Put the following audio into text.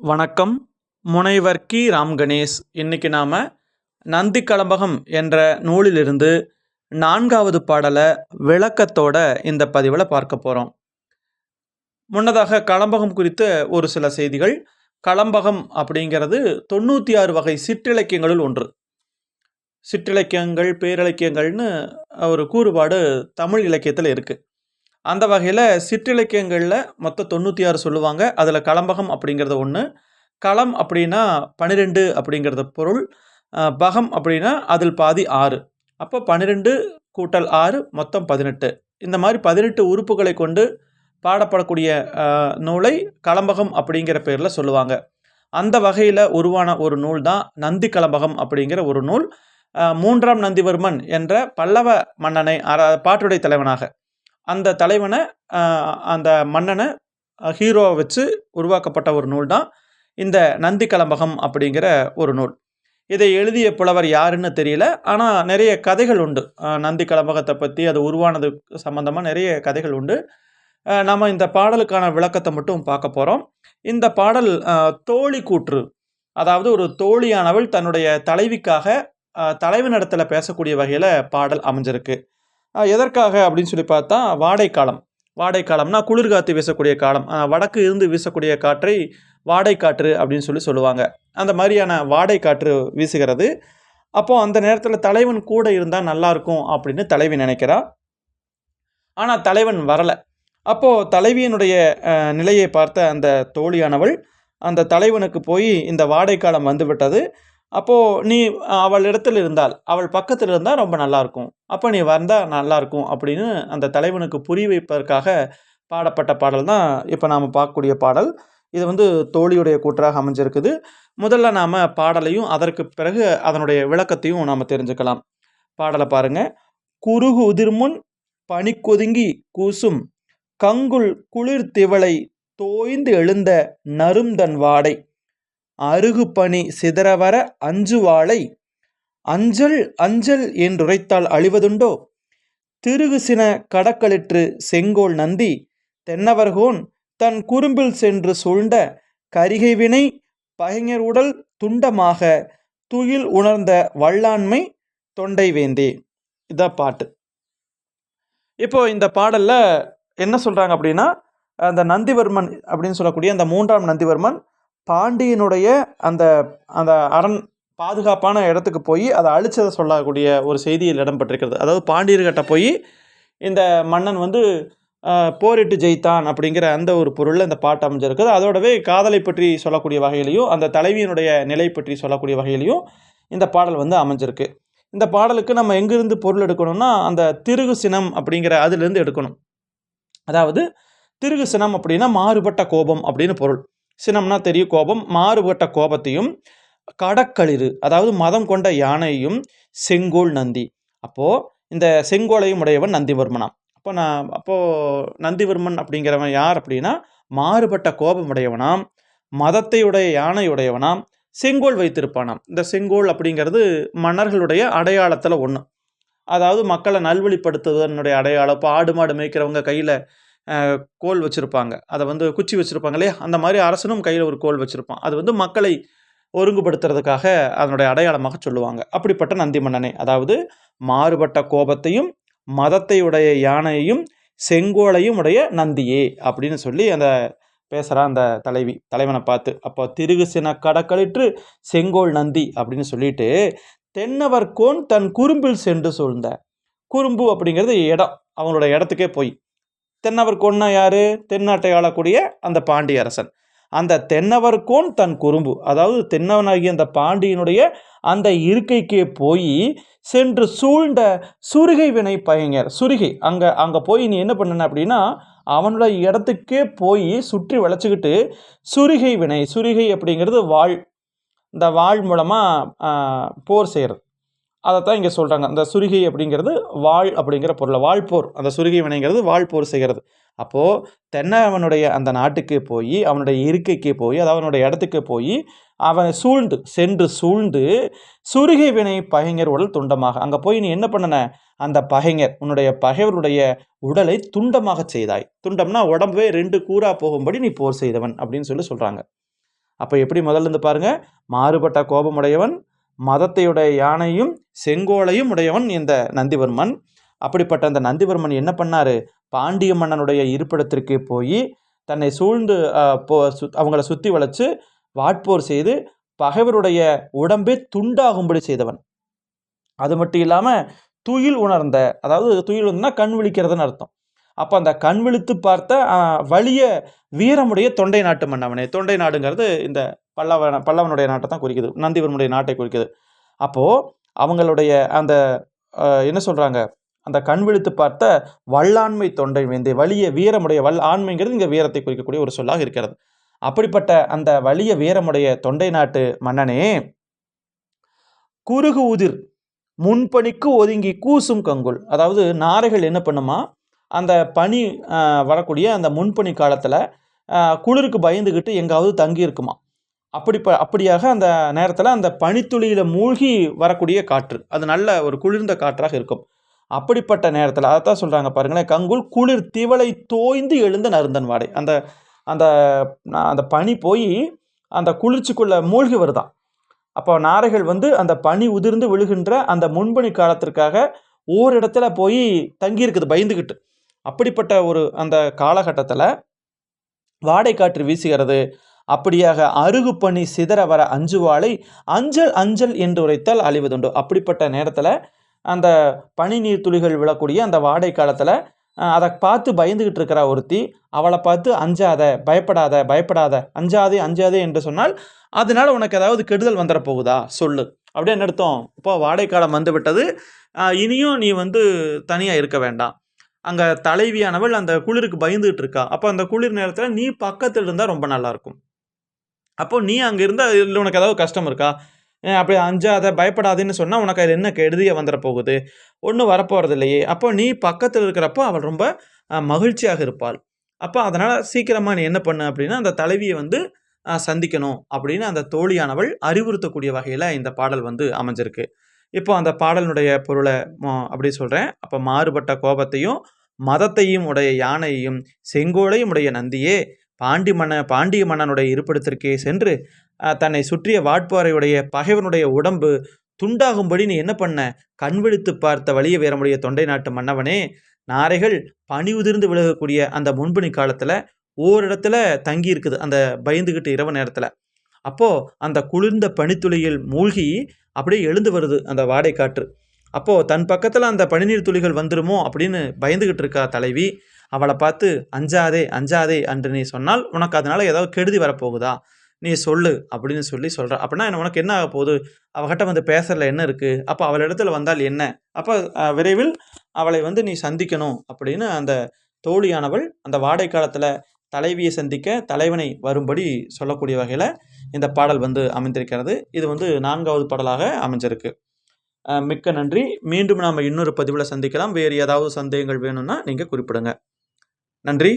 வணக்கம். முனைவர் கி. ராம் கணேஷ். இன்னைக்கு நாம் நந்தி கலம்பகம் என்ற நூலிலிருந்து நான்காவது பாடலை விளக்கத்தோட இந்த பதிவில் பார்க்க போகிறோம் முன்னதாக கலம்பகம் குறித்த ஒரு சில செய்திகள். கலம்பகம் அப்படிங்கிறது தொண்ணூற்றி ஆறு வகை சிற்றிலக்கியங்களுள் ஒன்று. சிற்றிலக்கியங்கள் பேரிலக்கியங்கள்னு ஒரு கூறுபாடு தமிழ் இலக்கியத்தில் இருக்குது அந்த வகையில் சிற்றிலக்கியங்களில் மொத்தம் தொண்ணூற்றி ஆறு சொல்லுவாங்க. அதில் களம்பகம் அப்படிங்கிறது ஒன்று களம் அப்படின்னா பன்னிரெண்டு அப்படிங்கிறது பொருள். பகம் அப்படின்னா அதில் பாதி ஆறு. அப்போ பன்னிரெண்டு கூட்டல் ஆறு மொத்தம் பதினெட்டு. இந்த மாதிரி பதினெட்டு உறுப்புகளை கொண்டு பாடப்படக்கூடிய நூலை களம்பகம் அப்படிங்கிற பேரில் சொல்லுவாங்க. அந்த வகையில் உருவான ஒரு நூல் தான் நந்தி களம்பகம் அப்படிங்கிற ஒரு நூல். மூன்றாம் நந்திவர்மன் என்ற பல்லவ மன்னனை அர பாட்டுடை தலைவனாக. அந்த தலைவனை அந்த மன்னனை ஹீரோவை வச்சு உருவாக்கப்பட்ட ஒரு நூல் தான் இந்த நந்தி கலம்பகம் அப்படிங்கிற ஒரு நூல். இதை எழுதிய புலவர் யாருன்னு தெரியல. ஆனால் நிறைய கதைகள் உண்டு. நந்தி கலம்பகத்தை பற்றி அது உருவானது சம்மந்தமாக நிறைய கதைகள் உண்டு. நாம் நம்ம இந்த பாடலுக்கான விளக்கத்தை மட்டும் பார்க்க போகிறோம் இந்த பாடல் தோழி கூற்று. அதாவது ஒரு தோழியானவள் தன்னுடைய தலைவிக்காக தலைவனிடத்தில் பேசக்கூடிய வகையில் பாடல் அமைஞ்சிருக்கு. எதற்காக அப்படின்னு சொல்லி பார்த்தா வாடைக்காலம். வாடைக்காலம்னா குளிர்காற்று வீசக்கூடிய காலம். வடக்கு இருந்து வீசக்கூடிய காற்றை வாடைக்காற்று அப்படின்னு சொல்லி சொல்லுவாங்க. அந்த மாதிரியான வாடைக்காற்று வீசுகிறது. அப்போது அந்த நேரத்தில் தலைவன் கூட இருந்தால் நல்லாயிருக்கும் அப்படின்னு தலைவி நினைக்கிறா. ஆனால் தலைவன் வரலை. அப்போது தலைவியினுடைய நிலையை பார்த்த அந்த தோழியானவள் அந்த தலைவனுக்கு போய் இந்த வாடைக்காலம் வந்துவிட்டது. அப்போது நீ அவள் இடத்துல இருந்தால் அவள் பக்கத்தில் இருந்தால் ரொம்ப நல்லாயிருக்கும் அப்போ நீ வந்தால் நல்லாயிருக்கும் அப்படின்னு அந்த தலைவனுக்கு புரிய வைப்பதற்காக பாடப்பட்ட பாடல் தான் இப்போ நாம் பார்க்கக்கூடிய பாடல். இது வந்து தோழியுடைய கூற்றாக அமைஞ்சிருக்குது. முதல்ல நாம் பாடலையும் அதற்கு பிறகு அதனுடைய விளக்கத்தையும் நாம் தெரிஞ்சுக்கலாம். பாடலை பாருங்க. குறுகு உதிர்முன் பனிக்கொதுங்கி கூசும் கங்குல் குளிர் திவளை தோய்ந்து எழுந்த நருந்தன் வாடை. அருகு சிதறவர அஞ்சுவாளை அஞ்சல் அஞ்சல் என்றுரைத்தால் அழிவதுண்டோ? திருகு சின கடக்களிற்று செங்கோல் நந்தி தென்னவர்கோன் தன் குறும்பில் சென்று சூழ்ந்த கரிகை வினை பகைஞர் உடல் துண்டமாக துயில் உணர்ந்த வல்லாண்மை தொண்டை வேந்தே. இதான் பாட்டு. இப்போ இந்த பாடலில் என்ன சொல்கிறாங்க அப்படின்னா அந்த நந்திவர்மன் அப்படின்னு சொல்லக்கூடிய அந்த மூன்றாம் நந்திவர்மன் பாண்டியனுடைய அந்த அந்த அரண் பாதுகாப்பான இடத்துக்கு போய் அதை அழிச்சதை சொல்லக்கூடிய ஒரு செய்தியில் இடம்பெற்றிருக்கிறது. அதாவது பாண்டியர்கிட்ட போய் இந்த மன்னன் வந்து போரிட்டு ஜெயித்தான் அப்படிங்கிற அந்த ஒரு பொருளில் இந்த பாட்டு அமைஞ்சிருக்குது. அதோடவே காதலை பற்றி சொல்லக்கூடிய வகையிலையும் அந்த தலைவியினுடைய நிலை பற்றி சொல்லக்கூடிய வகையிலையும் இந்த பாடல் வந்து அமைஞ்சிருக்கு. இந்த பாடலுக்கு நம்ம எங்கிருந்து பொருள் எடுக்கணும்னா அந்த திருகு சினம் அப்படிங்கிற அதுலேருந்து எடுக்கணும். அதாவது திருகு சினம் அப்படின்னா மாறுபட்ட கோபம் அப்படின்னு பொருள். சினம்னா தெரியும் கோபம் மாறுபட்ட கோபத்தையும் கடக்களிறு அதாவது மதம் கொண்ட யானையும் செங்கோல் நந்தி. அப்போது இந்த செங்கோலையும் உடையவன் நந்திவர்மனாம். அப்போ நான் அப்போது நந்திவர்மன் அப்படிங்கிறவன் யார் அப்படின்னா மாறுபட்ட கோபம் உடையவனாம் மதத்தை உடைய யானை உடையவனாம் செங்கோல் வைத்திருப்பானாம். இந்த செங்கோல் அப்படிங்கிறது மன்னர்களுடைய அடையாளத்தில் ஒன்று அதாவது மக்களை நல்வழிப்படுத்துவதனுடைய அடையாளம் இப்போ ஆடு மாடு மேய்க்கிறவங்க கையில் கோல் வச்சுருப்பாங்க. அதை வந்து குச்சி வச்சுருப்பாங்க இல்லையா? அந்த மாதிரி அரசனும் கையில் ஒரு கோல் வச்சுருப்பான். அது வந்து மக்களை ஒருங்குபடுத்துறதுக்காக அதனுடைய அடையாளமாக சொல்லுவாங்க. அப்படிப்பட்ட நந்தி மன்னனை அதாவது மாறுபட்ட கோபத்தையும் மதத்தை உடைய யானையையும் செங்கோலையும் உடைய நந்தியே அப்படின்னு சொல்லி அந்த பேசுகிறா அந்த தலைவி. தலைவனை பார்த்து அப்போ திருகு சின கடக்களிற்று செங்கோல் நந்தி அப்படின்னு சொல்லிட்டு தென்னவர் கோன் தன் குறும்பில் சென்று சூழ்ந்த. குறும்பு அப்படிங்கிறது இடம். அவங்களோட இடத்துக்கே போய். தென்னவர் கோன்னா யாரு? தென்னாட்டை ஆளக்கூடிய அந்த பாண்டிய அரசன் அந்த தென்னவர் கோன் தன் குறும்பு. அதாவது தென்னவனாகிய அந்த பாண்டியனுடைய அந்த இருக்கைக்கே போய் சென்று சூழ்ந்த சுருகை வினை பயங்கர். சுருகை. அங்கே அங்கே போய் நீ என்ன பண்ணன அப்படின்னா அவனோட இடத்துக்கே போய் சுற்றி வளைச்சிக்கிட்டு சுருகை வினை. சுருகை அப்படிங்கிறது வாழ் இந்த வாழ் மூலமாக போர் செய்கிறது அதைத்தான் இங்கே சொல்கிறாங்க அந்த சுருகை அப்படிங்கிறது வாழ் அப்படிங்கிற பொருளை. வாழ்போர். அந்த சுருகை வினைங்கிறது வாழ்போர் செய்கிறது. அப்போது தென்னவனுடைய அந்த நாட்டுக்கு போய் அவனுடைய இருக்கைக்கு போய் அதாவது அவனுடைய இடத்துக்கு போய் அவன் சூழ்ந்து சென்று சூழ்ந்து சுருகை வினை பகைஞர் உடல் துண்டமாக. அங்கே போய் நீ என்ன பண்ணன? அந்த பகைஞர் உன்னுடைய பகைவருடைய உடலை துண்டமாக செய்தாய். துண்டம்னா உடம்பே ரெண்டு கூறா போகும்படி நீ போர் செய்தவன் அப்படின்னு சொல்லி சொல்கிறாங்க அப்போ எப்படி முதல்ல இருந்து பாருங்கள் மாறுபட்ட கோபமுடையவன் மதத்தையுடைய யானையும் செங்கோலையும் உடையவன் இந்த நந்திவர்மன். அப்படிப்பட்ட அந்த நந்திவர்மன் என்ன பண்ணாரு? பாண்டிய மன்னனுடைய இருப்பிடத்திற்கு போய் தன்னை சூழ்ந்து போ சு- அவங்கள சுற்றி வளைச்சு வாட்போர் செய்து பகைவருடைய உடம்பே துண்டாகும்படி செய்தவன். அது மட்டும் இல்லாமல் துயில் உணர்ந்த அதாவது துயில் உணர்ந்தா கண் விழிக்கிறதுன்னு அர்த்தம். அப்போ அந்த கண் விழித்து பார்த்த வலிய வீரமுடைய தொண்டை நாட்டு மன்னவனே தொண்டை நாடுங்கிறது இந்த பல்லவன பல்லவனுடைய நாட்டை தான் குறிக்குது. நந்திவனுடைய நாட்டை குறிக்குது. அப்போது அவங்களுடைய அந்த என்ன சொல்கிறாங்க அந்த கண் விழித்து பார்த்த வல்லாண்மை தொண்டை வேந்தை வலிய வீரமுடைய வல் ஆண்மைங்கிறது இங்கே வீரத்தை குறிக்கக்கூடிய ஒரு சொல்லாக இருக்கிறது. அப்படிப்பட்ட அந்த வலிய வீரமுடைய தொண்டை நாட்டு மன்னனே குறுகு உதிர் முன்பணிக்கு ஒதுங்கி கூசும் கங்குல். அதாவது நாரைகள் என்ன பண்ணுமா? அந்த பனி வரக்கூடிய அந்த முன்பனி காலத்தில் குளிருக்கு பயந்துக்கிட்டு எங்காவது தங்கியிருக்குமா? அப்படி ப அப்படியாக அந்த நேரத்தில் அந்த பனித்துளியில் மூழ்கி வரக்கூடிய காற்று அது நல்ல ஒரு குளிர்ந்த காற்றாக இருக்கும். அப்படிப்பட்ட நேரத்தில் அதைத்தான் சொல்கிறாங்க பாருங்களேன் கங்குல் குளிர் திவலை தோய்ந்து எழுந்த நருந்தன் வாடை. அந்த அந்த அந்த பனி போய் அந்த குளிர்ச்சிக்குள்ளே மூழ்கி வருதான் அப்போ நாரைகள் வந்து அந்த பனி உதிர்ந்து விழுகின்ற அந்த முன்பனி காலத்திற்காக ஓரிடத்துல போய் தங்கியிருக்குது பயந்துக்கிட்டு அப்படிப்பட்ட ஒரு அந்த காலகட்டத்தில் வாடை காற்று வீசுகிறது அப்படியாக அருகு பணி சிதற வர அஞ்சுவாளை அஞ்சல் அஞ்சல் என்று உரைத்தால் அழிவதுண்டு. அப்படிப்பட்ட நேரத்தில் அந்த பனி நீர் துளிகள் விழக்கூடிய அந்த வாடை காலத்தில் அதை பார்த்து பயந்துக்கிட்டு இருக்கிற ஒருத்தி அவளை பார்த்து அஞ்சாத பயப்படாத பயப்படாத அஞ்சாதே அஞ்சாதே என்று சொன்னால் அதனால் உனக்கு ஏதாவது கெடுதல் வந்துட போகுதா? சொல்லு. அப்படியே என்ன அர்த்தம்? இப்போ வாடைக்காலம் வந்து விட்டது. இனியும் நீ வந்து தனியாக இருக்க வேண்டாம். அங்கே தலைவியானவள் அந்த குளிருக்கு பயந்துகிட்டு இருக்கா அப்போ அந்த குளிர் நேரத்தில் நீ பக்கத்தில் இருந்தால் ரொம்ப நல்லாயிருக்கும் அப்போது அப்போ நீ அங்கே இருந்தால் இல்லை உனக்கு ஏதாவது கஷ்டம் இருக்கா? அப்படி அஞ்சாத பயப்படாதேன்னு சொன்னால் உனக்கு அது என்ன கெடுதியாக வந்துட போகுது? ஒன்றும் வரப்போகிறது இல்லையே அப்போ நீ பக்கத்தில் இருக்கிறப்போ அவள் ரொம்ப மகிழ்ச்சியாக இருப்பாள். அப்போ அதனால் சீக்கிரமாக நீ என்ன பண்ணு அப்படின்னா அந்த தலைவியை வந்து சந்திக்கணும் அப்படின்னு அந்த தோழியானவள் அறிவுறுத்தக்கூடிய வகையில் இந்த பாடல் வந்து அமைஞ்சிருக்கு. இப்போ அந்த பாடலினுடைய பொருளை அப்படி சொல்கிறேன் அப்போ மாறுபட்ட கோபத்தையும் மதத்தையும் உடைய யானையையும் செங்கோலையும் உடைய நந்தியே பாண்டி மன்ன பாண்டிய மன்னனுடைய இருப்பிடத்திற்கே சென்று தன்னை சுற்றிய வாட்பாறையுடைய பகைவனுடைய உடம்பு துண்டாகும்படி நீ என்ன பண்ண? கண் விழித்து பார்த்த வலிய வீரமுடைய தொண்டை நாட்டு மன்னவனே நாரைகள் பனி உதிர்ந்து விலகக்கூடிய அந்த முன்பணி காலத்தில் ஓரிடத்துல தங்கி இருக்குது அந்த பயந்துகிட்டு இரவு நேரத்தில். அப்போது அந்த குளிர்ந்த பனித்துளியில் மூழ்கி அப்படியே எழுந்து வருது அந்த வாடை காற்று அப்போது தன் பக்கத்தில் அந்த பனிநீர் துளிகள் வந்துருமோ அப்படின்னு பயந்துக்கிட்டு இருக்கா தலைவி. அவளை பார்த்து அஞ்சாதே அஞ்சாதே அன்று நீ சொன்னால் உனக்கு அதனால் ஏதாவது கெடுதி வரப்போகுதா? நீ சொல்லு அப்படின்னு சொல்லி சொல்கிறா அப்படின்னா என்ன- உனக்கு என்ன ஆக போகுது? அவகிட்ட வந்து பேசுறதுல என்ன இருக்குது அப்போ அவள் இடத்துல வந்தால் என்ன? அப்போ விரைவில் அவளை வந்து நீ சந்திக்கணும் அப்படின்னு அந்த தோழியானவள் அந்த வாடை காலத்தில் தலைவியை சந்திக்க தலைவனை வரும்படி சொல்லக்கூடிய வகையில் இந்த பாடல் வந்து அமைந்திருக்கிறது. இது வந்து நான்காவது பாடலாக அமைஞ்சிருக்கு. மிக்க நன்றி. மீண்டும் நாம் இன்னொரு பதிவில் சந்திக்கலாம். வேறு ஏதாவது சந்தேகங்கள் வேணும்னா நீங்கள் குறிப்பிடுங்க. நன்றி.